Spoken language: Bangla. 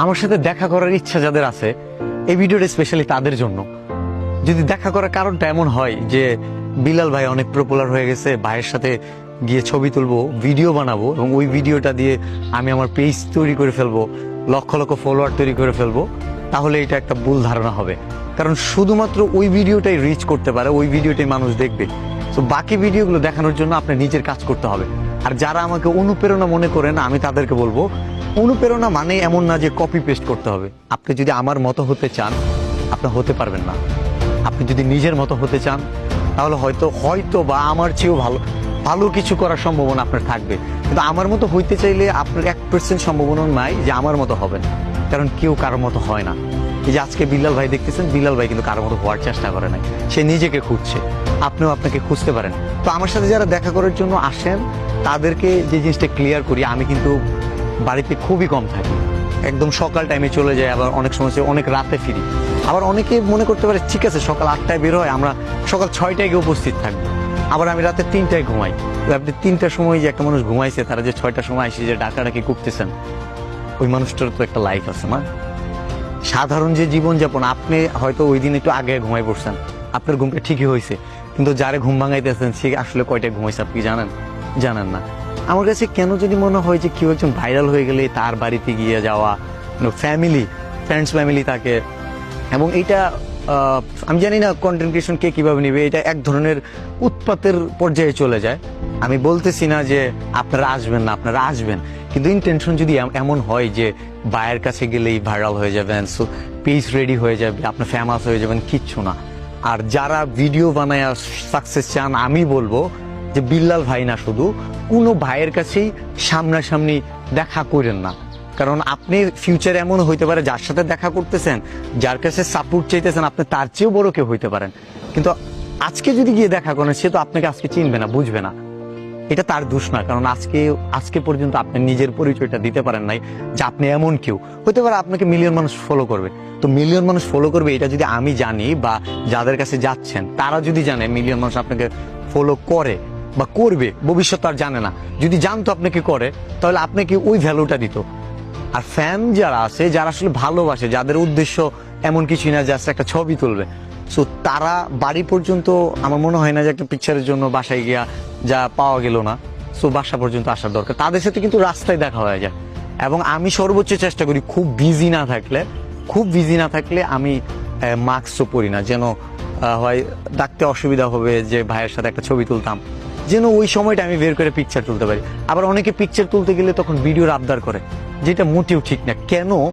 আমার সাথে দেখা করার ইচ্ছা যাদের আছে, এই ভিডিওটা স্পেশালি তাদের জন্য। যদি দেখা করার কারণটা এমন হয় যে বিলাল ভাই অনেক পপুলার হয়ে গেছে, ভাইয়ের সাথে গিয়ে ছবি তুলবো ভিডিও বানাবো, এবং ওই ভিডিওটা দিয়ে আমি আমার পেজ তৈরি করে ফেলব, লক্ষ লক্ষ ফলোয়ার তৈরি করে ফেলব, তাহলে এটা একটা ভুল ধারণা হবে। কারণ শুধুমাত্র ওই ভিডিওটাই রিচ করতে পারে, ওই ভিডিওটাই মানুষ দেখবে। তো বাকি ভিডিওগুলো দেখানোর জন্য আপনার নিজের কাজ করতে হবে। আর যারা আমাকে অনুপ্রেরণা মনে করেন, আমি তাদেরকে বলব অনুপ্রেরণা মানে এমন না যে কপি পেস্ট করতে হবে। আপনি যদি আমার মতো হতে চান, আপনি হতে পারবেন না। আপনি যদি নিজের মতো হতে চান, তাহলে হয়তো হয়তো বা আমার চেয়েও ভালো ভালো কিছু করার সম্ভাবনা আপনার থাকবে। কিন্তু আমার মতো হইতে চাইলে আপনার এক পার্সেন্ট সম্ভাবনা নাই যে আমার মতো হবেন। কারণ কেউ কারোর মতো হয় না। এই যে আজকে বিল্লাল ভাই দেখতেছেন, বিল্লাল ভাই কিন্তু কারোর মতো হওয়ার চেষ্টা করে নাই। সে নিজেকে খুঁজছে। আপনিও আপনাকে খুঁজতে পারেন। তো আমার সাথে যারা দেখা করার জন্য আসেন, তাদেরকে যে জিনিসটা ক্লিয়ার করি, আমি কিন্তু বাড়িতে খুবই কম থাকি। একদম সকাল টাইমে চলে যায়, আবার অনেক সময় অনেক রাতে ফিরি। আবার অনেকে মনে করতে পারে, ঠিক আছে, সকাল আটটায় বের হয়, আমরা সকাল ছয়টায় গিয়ে উপস্থিত থাকব। আবার আমি রাতে তিনটায় ঘুমাই। আপনি তিনটার সময় যে একটা মানুষ ঘুমাইছে, তারা যে ছয়টার সময় এসে যে ডাকাডাকি করতেছেন, ওই মানুষটার তো একটা লাইফ আছে না? সাধারণ যে জীবনযাপন, আপনি হয়তো ওই দিন একটু আগে ঘুমাই পড়ছেন। আপনার ঘুমটা ঠিকই হয়েছে। কিন্তু যারে ঘুম ভাঙাইতেছেন, সে আসলে কয়টায় ঘুমাইছে, আপনি জানেন? জানেন না। আমার কাছে কেন যদি মনে হয় যে কেউ একজন ভাইরাল হয়ে গেলে তার বাড়িতে গিয়ে যাওয়া ফ্যামিলি ফ্রেন্ডস ফ্যামিলি থাকে এবং আহ, আমি জানি না কন্টেন্ট ক্রিয়েশন কে কীভাবে নেবে এটা এক ধরনের উৎপাতের পর্যায়ে চলে যায়। আমি বলতেছি না যে আপনারা আসবেন না আপনারা আসবেন। কিন্তু ইন্টেনশন যদি এম- এমন হয় যে বায়ের কাছে গেলেই ভাইরাল হয়ে যাবেন সো পেজ রেডি হয়ে যাবে আপনি ফেমাস হয়ে যাবেন কিচ্ছু না। আর যারা ভিডিও বানায় সাকসেস চান আমি বলব যে বিল্লাল ভাই না শুধু, কোনো ভাইয়ের কাছেই সামনাসামনি দেখা করেন না। কারণ আপনি ফিউচার এমন হইতে পারে যার সাথে দেখা করতেছেন, যার কাছে সাপোর্ট চাইতেছেন, আপনি তার চেয়েও বড় কেউ হইতে পারেন। কিন্তু আজকে যদি গিয়ে দেখা করেন, সে তো আপনাকে আজকে চিনবে না, বুঝবে না। এটা তার দোষ না, কারণ আজকে আজকে পর্যন্ত আপনি নিজের পরিচয়টা দিতে পারেন নাই যে আপনি এমন কেউ। হতে পারে আপনাকে মিলিয়ন মানুষ ফলো করবে। তো মিলিয়ন মানুষ ফলো করবে, এটা যদি আমি জানি বা যাদের কাছে যাচ্ছেন, তারা যদি জানে মিলিয়ন মানুষ আপনাকে ফলো করে বা করবে, ভবিষ্যৎ আর জানে না। যদি জানতো আপনাকে করে, তাহলে আপনাকে ওই ভ্যালুটা দিত? আর ফ্যান যারা আছে, যারা আসলে ভালোবাসে, যাদের উদ্দেশ্য এমন কিছুই না জাস্ট একটা ছবি তুলবে। সো তারা বাড়ি পর্যন্ত, আমার মনে হয় না যে একটা পিকচারের জন্য বাসায় গিয়া যা পাওয়া গেল না। সো বাসা পর্যন্ত আসার দরকার। তাদের সাথে কিন্তু রাস্তায় দেখা হয়ে যায়। এবং আমি সর্বোচ্চ চেষ্টা করি, খুব বিজি না থাকলে, খুব বিজি না থাকলে আমি মাস্কও পরি না। যেন হয় ডাকতে অসুবিধা হবে যে ভাইয়ের সাথে একটা ছবি তুলতাম। যেন ওই সময়টা আমি বের করে পিকচার তুলতে পারি। আবার অনেকে পিকচার তুলতে গেলে তখন ভিডিওর আবদার করে, যেটা মোটেও ঠিক না। কেন?